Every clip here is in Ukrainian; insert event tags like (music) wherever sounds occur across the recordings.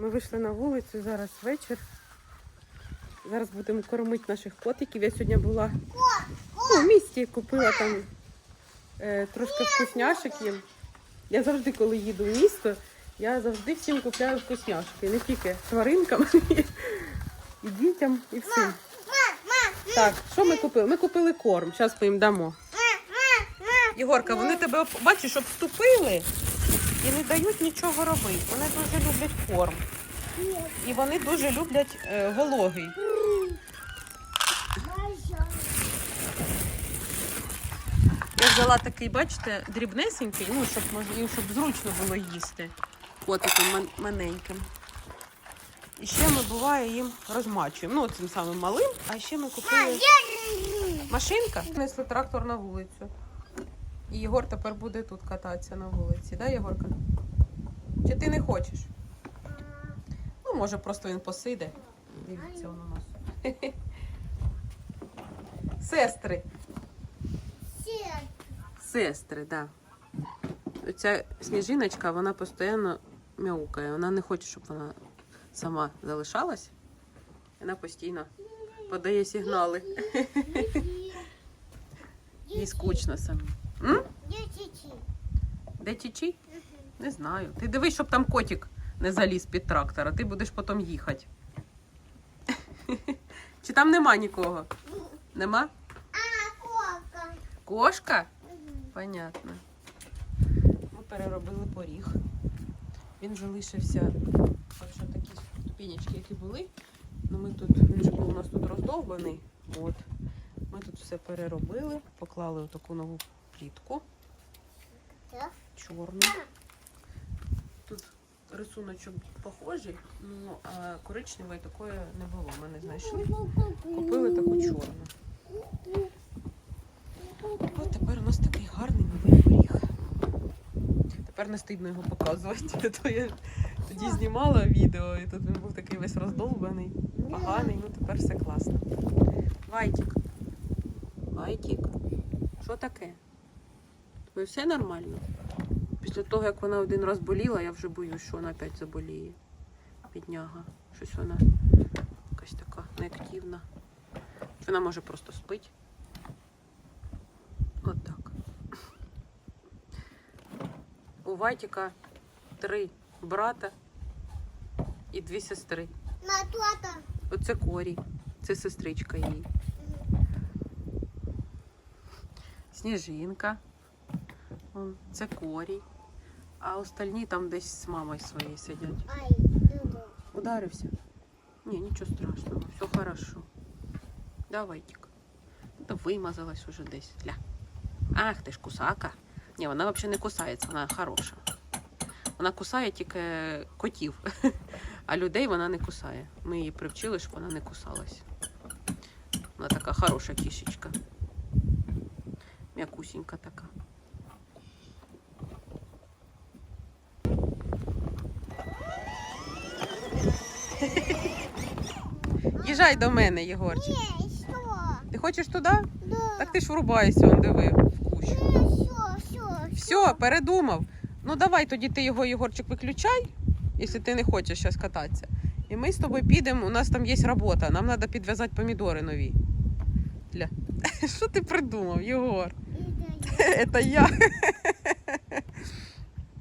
Ми вийшли на вулицю, зараз вечір. Зараз будемо кормити наших котиків. Я сьогодні була ну, в місті, купила там е, трошки вкусняшок їм. Я завжди, коли їду в місто, я завжди всім купляю вкусняшки. Не тільки тваринкам, (laughs) і дітям, і всім. Так, що ми купили? Ми купили корм. Зараз ми їм дамо. Єгорка, вони тебе бачиш, обступили і не дають нічого робити. Вони дуже люблять корм. І вони дуже люблять е, вологий. Я взяла такий, бачите, дрібнесенький, ну, щоб, мож- щоб зручно було їсти. Котиком маленьким. І ще ми буває їм розмачуємо. Ну, цим самим малим, а ще ми купили машинка. Несли трактор на вулицю. І Єгор тепер буде тут кататися на вулиці, да, Єгорка? Чи ти не хочеш? Ну, може, просто він посиде. Дивіться, воно у нас. (laughs) Сестри. Сестри, так. Да. Оця сніжиночка, вона постійно мяукає. Вона не хоче, щоб вона сама залишалась. Вона постійно подає сигнали. (laughs) Їй скучно самі. Де тічі? Не знаю. Ти дивись, щоб там котик не заліз під трактора, ти будеш потім їхати. (laughs) Чи там нема нікого? Нема? Кошка? Кошка? Понятно. Ми переробили поріг. Він залишився, якщо такі ступінечки, які були. Ну ми тут, він же був у нас тут роздовбаний. От. Ми тут все переробили, поклали таку нову плітку чорну. Тут рисуночок похожий, ну а коричневої такої не було. Ми не знайшли. Купили таку чорну. От тепер у нас такий гарний новий поріг. Тепер не стидно його показувати. (laughs) То я тоді знімала відео, і тут він був такий весь роздолбаний, поганий, ну тепер все класно. Вайтік. Вайтік. Що таке? Тобі все нормально? Після того, як вона один раз боліла, я вже боюсь, що вона опять заболіє. Підняга. Щось вона якась така неактивна. Вона може просто спить. От так. У Вайтіка три брата і дві сестри. Оце Корі. Це сестричка її. Сніжинка. Це Корі. А остальні там десь з мамою своєю сидять. Ударився? Ні, нічого страшного, все хорошо. Давай, Тік. Та вимазалась уже десь. Ля. Ах, ти ж кусака. Ні, вона взагалі не кусається, вона хороша. Вона кусає тільки котів, (laughs) а людей вона не кусає. Ми її привчили, щоб вона не кусалась. Вона така хороша кішечка. М'якусінька така. Їжджай до мене, Єгорчик. Ти хочеш туди? Так ти ж врубайся, он диви в кущ. Все, передумав. Ну давай тоді ти його, Єгорчик, виключай, якщо ти не хочеш зараз кататися. І ми з тобою підемо, у нас там є робота, нам треба підв'язати помідори нові. Ля. (laughs) Що ти придумав, Єгор? Це я. (laughs)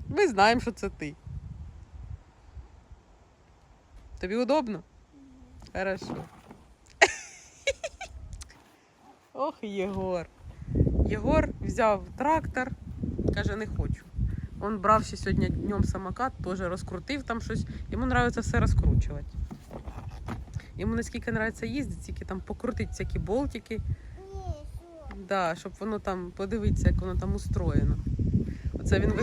Ми знаємо, що це ти. Тобі удобно? Хорошо. (laughs) Ох, Єгор. Єгор взяв трактор, каже, не хочу. Он брав ще сьогодні днем самокат, теж розкрутив там щось. Йому подобається все розкручувати. Йому наскільки подобається їздити, тільки там покрутити всякі болтики. Да, щоб воно там подивитися, як воно там устроєно. Оце він.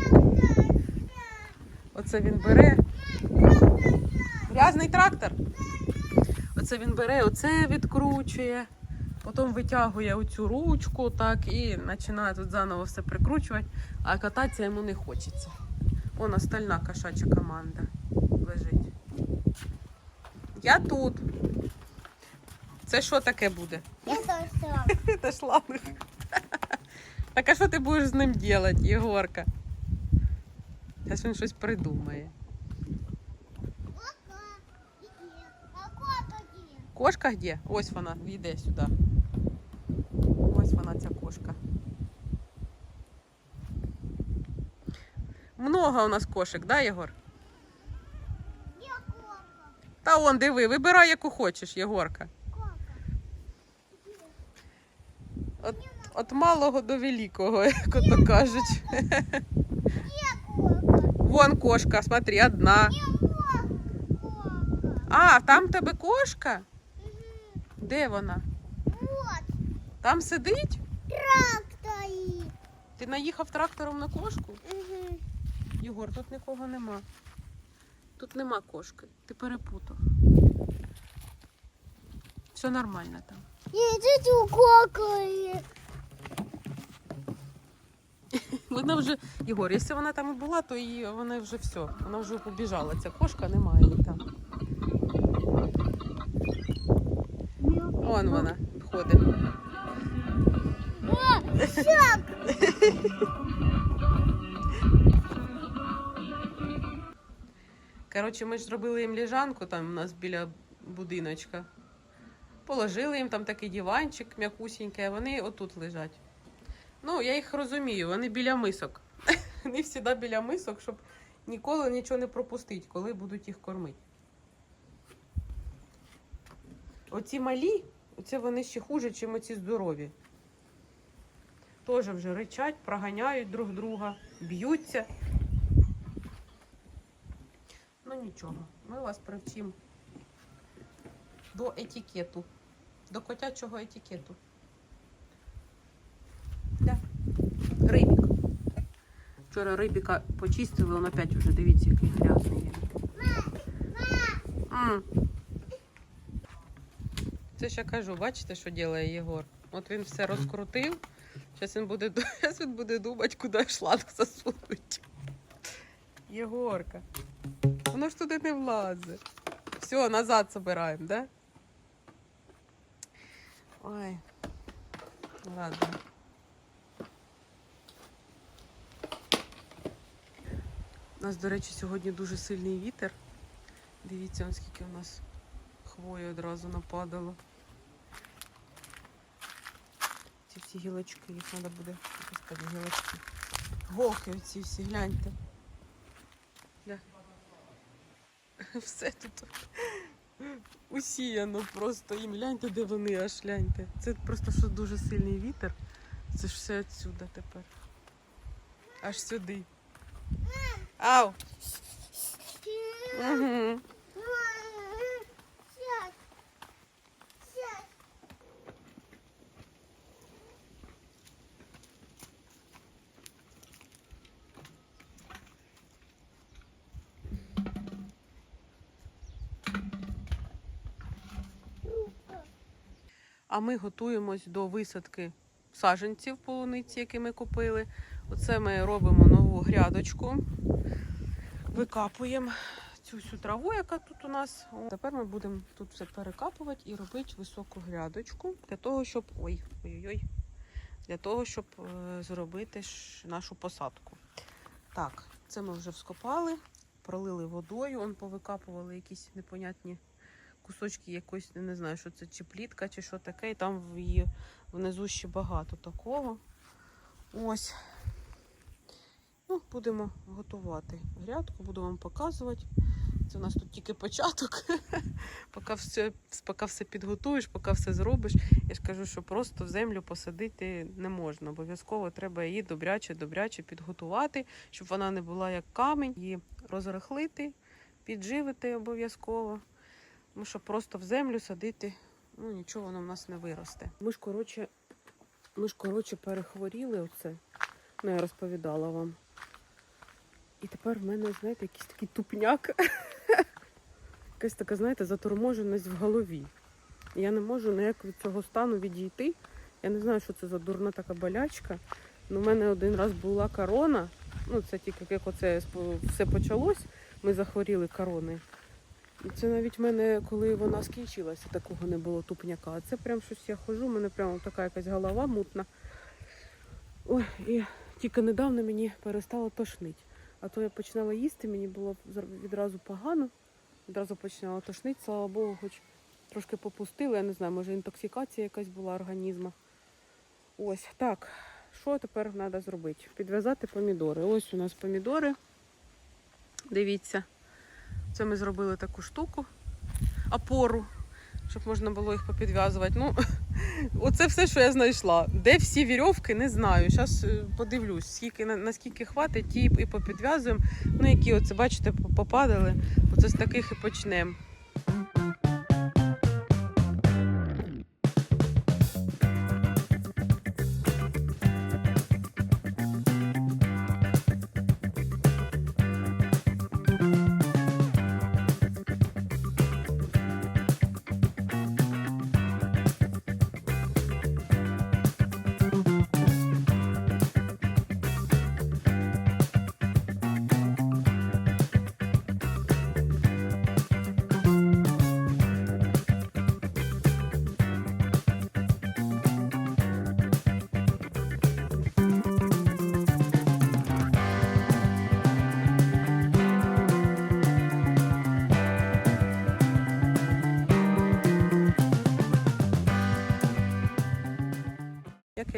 Оце він бере. Грязний трактор. Оце він бере, оце відкручує, потім витягує оцю ручку так і починає тут заново все прикручувати, а кататися йому не хочеться. Вон остальна кошача команда лежить. Я тут. Це що таке буде? Це шланг. (laughs) Так а що ти будеш з ним робити, Єгорка? Зараз він щось придумає. Кошка де? Ось вона, йде сюди. Ось вона ця кошка. Много у нас кошек, да, Єгор? Та он, диви, вибирай, яку хочеш, Єгорка. От, от малого до великого, (laughs) як то кажуть. Вон кошка, смотри, одна. А, там в тебе кошка? Де вона? Вот. Там сидить? Трактори. Ти наїхав трактором на кошку? Угу. Єгор, тут нікого нема. Тут нема кошки. Ти перепутав. Все нормально там. Я тут кокає. (laughs) Вона вже, Єгор, якщо вона там і була, то її вона вже все. Вона вже побіжала. Ця кошка немає її там. Вон вона ходить. О, щак. Коротше, ми ж зробили їм ліжанку там у нас біля будиночка. Положили їм там такий диванчик м'якусінький, а вони отут лежать. Ну, я їх розумію, вони біля мисок. (laughs) Вони завжди біля мисок, щоб ніколи нічого не пропустити, коли будуть їх кормити. Оці малі, оце вони ще хуже, ніж оці здорові. Теж вже ричать, проганяють друг друга, б'ються. Ну нічого, ми вас привчимо до етикету, до котячого етикету. Да. Рибік. Вчора рибіка почистили, він опять уже, дивіться, який грязний. М. Це ж я кажу, бачите, що робить Єгор? От він все розкрутив. Зараз він буде, (laughs) щас він буде думати, куди шланг засунуть. Єгорка. Воно ж туди не влазить. Все, назад забираємо, да? Ой. Ладно. У нас, до речі, сьогодні дуже сильний вітер. Дивіться, скільки у нас хвої одразу нападало. Ці всі гілочки, їх треба буде, господи, гілочки. Голки оці всі, гляньте. Гля. (laughs) Все тут усіяно просто. І гляньте, де вони аж гляньте. Це просто що дуже сильний вітер. Це ж все відсюди тепер. Аж сюди. Ау! Угу. А ми готуємось до висадки саджанців полуниці, які ми купили. Оце ми робимо нову грядочку. Викапуємо цю всю траву, яка тут у нас. Тепер ми будемо тут все перекапувати і робити високу грядочку для того, щоб. Ой, ой-ой. Для того, щоб е, зробити нашу посадку. Так, це ми вже вскопали, пролили водою, он повикапували якісь непонятні кусочки якось, не знаю, що це, чи плітка, чи що таке, і там в її внизу ще багато такого. Ось. Ну, будемо готувати грядку, буду вам показувати. Це у нас тут тільки початок. (laughs) поки, все, поки все підготуєш, поки все зробиш. Я ж кажу, що просто в землю посадити не можна. Обов'язково треба її добряче, добряче підготувати, щоб вона не була як камінь, її розрихлити, підживити обов'язково. Тому що просто в землю садити, ну нічого воно в нас не виросте. Ми ж, коротше, ми ж, коротше, перехворіли оце. Ну, я розповідала вам. І тепер в мене, знаєте, якийсь такий тупняк. (laughs) Якась така, знаєте, заторможеність в голові. Я не можу ніяк від цього стану відійти. Я не знаю, що це за дурна така болячка. Ну, у мене один раз була корона. Ну, це тільки як оце все почалось, ми захворіли короною. Це навіть в мене, коли вона скінчилася, такого не було тупняка. Це прям щось я ходжу, у мене прямо така якась голова мутна. Ой, і тільки недавно мені перестало тошнити. А то я починала їсти, мені було відразу погано, відразу починала тошнити, слава Богу, хоч Трошки попустили, я не знаю, може інтоксикація якась була організму. Ось так. Що тепер треба зробити? Підв'язати помідори. Ось у нас помідори. Дивіться. Це ми зробили таку штуку, опору, щоб можна було їх попідв'язувати. Ну, (laughs) оце все, що я знайшла. Де всі вірьовки, не знаю. Зараз подивлюсь, скільки, наскільки хватить, ті і попідв'язуємо. Ну, які оце, бачите, попадали. Оце з таких і почнемо.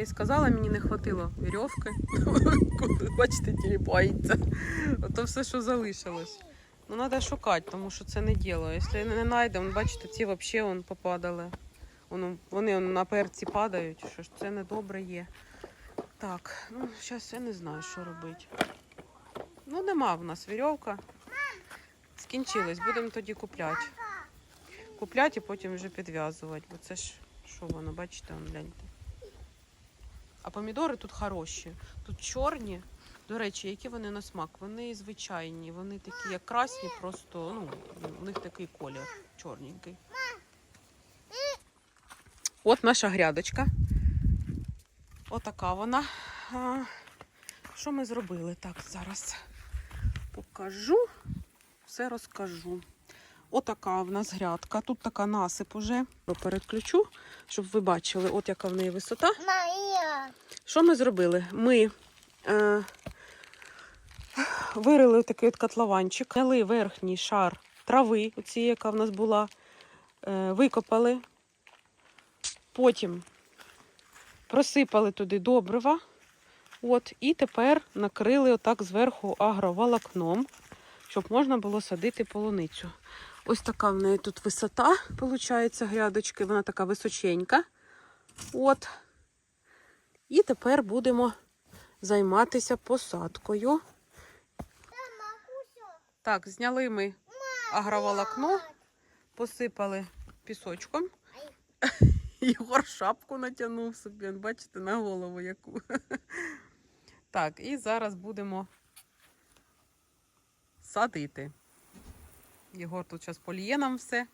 Сказала, мені не хватило вірьовки. (laughs) Бачите, тіліпається. Ото все, що залишилось. Ну, треба шукати, тому що це не діло. Якщо не знайдемо, бачите, ці взагалі попадали. Воно, вони вон на перці падають, що ж це не добре є. Так, ну зараз я не знаю, що робити. Ну, нема в нас вірьовка. Скінчилось, будемо тоді купляти. Купляти і потім вже підв'язувати, бо це ж що воно, бачите, вон гляньте. А помідори тут хороші. Тут чорні. До речі, які вони на смак? Вони звичайні, вони такі як красні, просто ну, у них такий колір чорненький. От наша грядочка. Отака вона. А, Що ми зробили? Так, зараз покажу, все розкажу. Отака в нас грядка. Тут така насип уже. Переключу, щоб ви бачили, от яка в неї висота. Моя. Що ми зробили? Ми е, вирили такий от котлованчик, взяли верхній шар трави, оці, яка в нас була, е, викопали, потім просипали туди добрива. От, і тепер накрили отак зверху агроволокном, щоб можна було садити полуницю. Ось така в неї тут висота, виходить, грядочки, вона така височенька. От. І тепер будемо займатися посадкою. Так, зняли ми агроволокно, посипали пісочком. (laughs) Єгор шапку натягнув собі, бачите, на голову яку. (laughs) Так, і зараз будемо садити. Єгор тут зараз поліє нам все.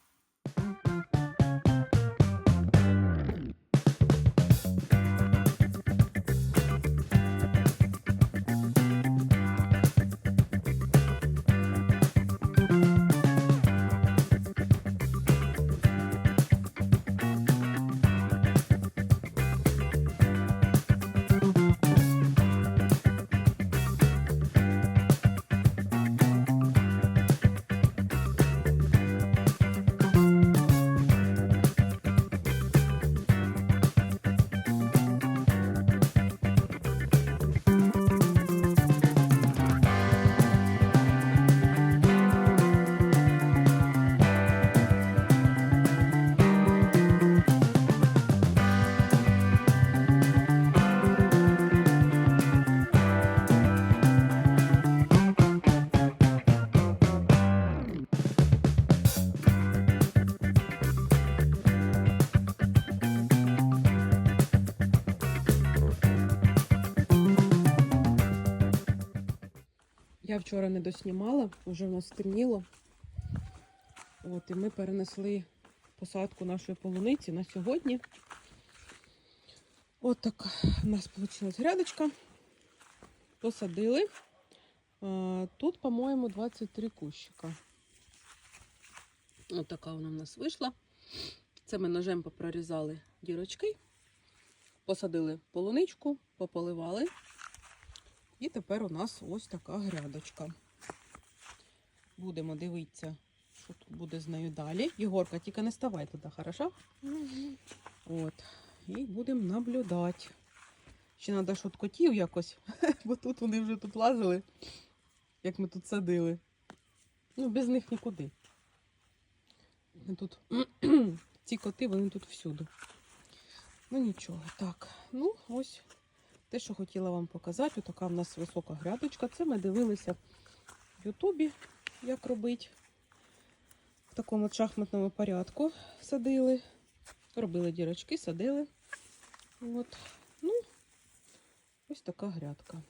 Я вчора не доснімала, вже в нас стемніло. От, і ми перенесли посадку нашої полуниці на сьогодні. От така у нас вийшла грядочка. Посадили. Тут, по-моєму, 23 кущика. От така вона в нас вийшла. Це ми ножем попрорізали дірочки, посадили полуничку, пополивали. І тепер у нас ось така грядочка. Будемо дивитися, що тут буде з нею далі. Єгорка, тільки не ставай туди, хорошо? От. І будемо наблюдати. Ще треба от котів якось, (laughs) бо тут вони вже тут лазили, як ми тут садили. Ну, без них нікуди. Тут (clears throat) ці коти, вони тут всюди. Ну нічого, так. Ну, ось те, що хотіла вам показати. Отака в нас висока грядочка. Це ми дивилися в Ютубі, як робити. В такому шахматному порядку садили. Робили дірочки, садили. От. Ну, ось така грядка.